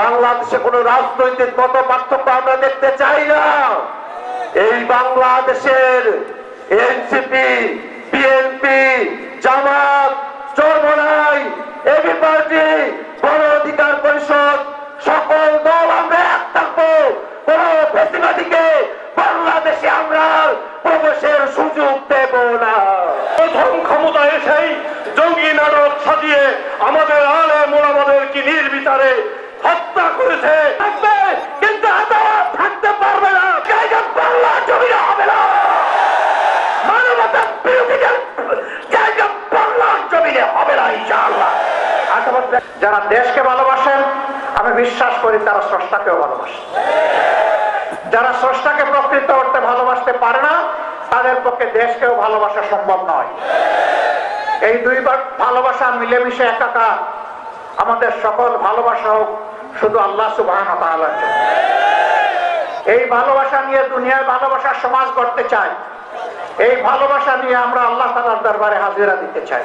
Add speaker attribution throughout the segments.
Speaker 1: বাংলাদেশে কোনো রাজনৈতিক মত পার্থক্য আমরা দেখতে চাই না। এই বাংলাদেশের NCP, BNP, Jamaat, Charmonai, AB party, Gono Odhikar Parishad, সকল দল আমরা এক থাকব। কোন ফেসিবাদীকে বাংলাদেশে আমরা প্রবেশের সুযোগ দেব না।
Speaker 2: প্রথম ক্ষমতা এসেই জঙ্গি নাটক সাজিয়ে আমাদের আলে মোলামাদেরকে নির্বিচারে
Speaker 3: যারা দেশকে ভালোবাসেন, আমি বিশ্বাস করি তারা স্রষ্টাকেও ভালোবাসেন যারা স্রষ্টাকে প্রকৃত অর্থে ভালোবাসতে পারে না, তাদের পক্ষে দেশকেও ভালোবাসা সম্ভব নয়। এই দুইবার ভালোবাসা মিলেমিশে একাকার। আমাদের সকল ভালোবাসা হোক শুধু আল্লাহ সুবাহ এই ভালোবাসা নিয়ে দুনিয়ায় ভালোবাসার সমাজ গড়তে চাই এই ভালোবাসা নিয়ে আমরা আল্লাহ তালার দরবারে হাজিরা দিতে চাই।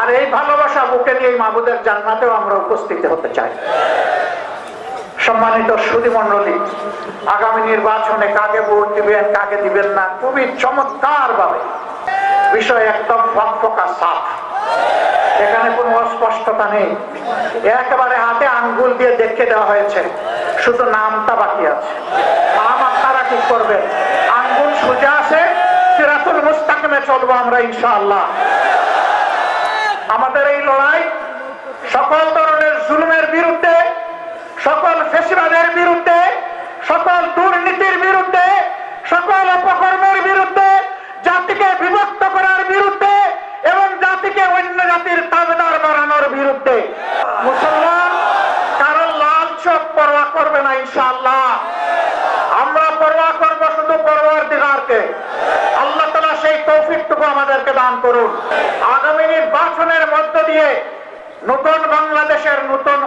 Speaker 3: আর এই ভালোবাসা বুকে নিয়ে মাহবুদের জান্নাতেও আমরা উপস্থিত হতে চাই। সম্মানিত সুদী মন্ডলী আগামী নির্বাচনে কাকে ভোট দিবেন, কাকে দিবেন না, খুবই চমৎকার ভাবে বিষয় একদম ফকফকা সাফ। এখানে কোনো অস্পষ্টতা নেই। একেবারে হাতে আঙ্গুল দিয়ে দেখে দেওয়া হয়েছে, শুধু নামটা বাকি আছে। নাম আপনারা কি করবেন। আঙ্গুল সোজা আছে সিরাতুল মুস্তাকিমে চলবো আমরা ইনশাআল্লাহ। আমাদের এই লড়াই সকল ধরনের জুলুমের বিরুদ্ধে, সকল ফেসিবাদের বিরুদ্ধে, সকল দুর্নীতির বিরুদ্ধে, সকল অপকর্মের বিরুদ্ধে, জাতিকে বিভক্ত করার বিরুদ্ধে এবং জাতিকে অন্য জাতির তাবেদার বাড়ানোর বিরুদ্ধে। মুসলমান কারণ লাল চোখ পরোয়া করবে না ইনশাআল্লাহ। আমরা পরোয়া করব শুধু পরোয়ার দিগারকে। আমাদেরকে দান করুন। আগামী নির্বাচনের মধ্য দিয়ে নতুন বাংলাদেশের নতুন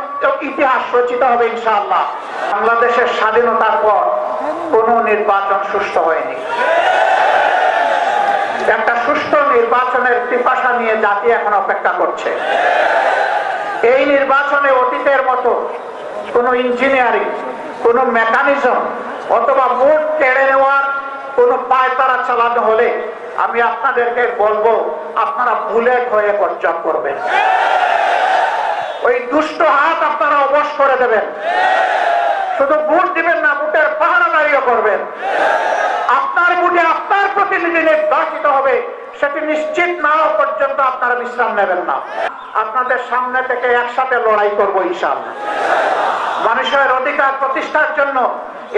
Speaker 3: ইতিহাস রচিত হবে ইনশাআল্লাহ। বাংলাদেশের স্বাধীনতার পর কোন নির্বাচন সুষ্ঠু হয়নি। একটা সুষ্ঠু নির্বাচনের পিপাসা নিয়ে জাতি এখন অপেক্ষা করছে। এই নির্বাচনে অতীতের মতো কোনো ইঞ্জিনিয়ারিং, কোনো মেকানিজম অথবা ভোট কেড়ে নেওয়ার কোনো পায়তারা চালানো হলে আমি আপনাদেরকে বলব, আপনারা বুলেট হয়ে বর্জন করবেন। ওই দুষ্ট হাত আপনারা অবশ করে দেবেন। শুধু ভোট দিবেন না, ভোটের পাহারাদারিও করবেন। আপনার ভোটে আপনার প্রতিনিধি নির্বাচিত হবে, সেটি নিশ্চিত না পর্যন্ত আপনারা বিশ্রাম নেবেন না। আপনাদের সামনে থেকে একসাথে লড়াই করব ইনশাআল্লাহ। মানুষের অধিকার প্রতিষ্ঠার জন্য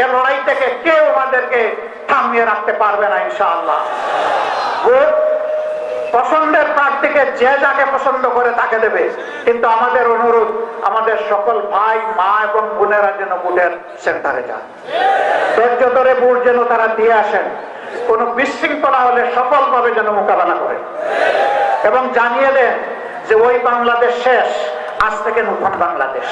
Speaker 3: এ লড়াই থেকে কেউ আমাদেরকে থামিয়ে রাখতে পারবে না, ইনশাআল্লাহ। ভোট পছন্দের প্রার্থীকে যে যাকে পছন্দ করে তাকে দেবে। কিন্তু আমাদের অনুরোধ, আমাদের সকল ভাই, মা এবং বোনেরা যেন ভোটের সেন্টারে যান। ধৈর্য ধরে ভোট যেন তারা দিয়ে আসেন। কোন বিশৃঙ্খলা হলে সফলভাবে যেন মোকাবেলা করে এবং জানিয়ে দেন যে ওই বাংলাদেশ শেষ, আজ থেকে নতুন বাংলাদেশ।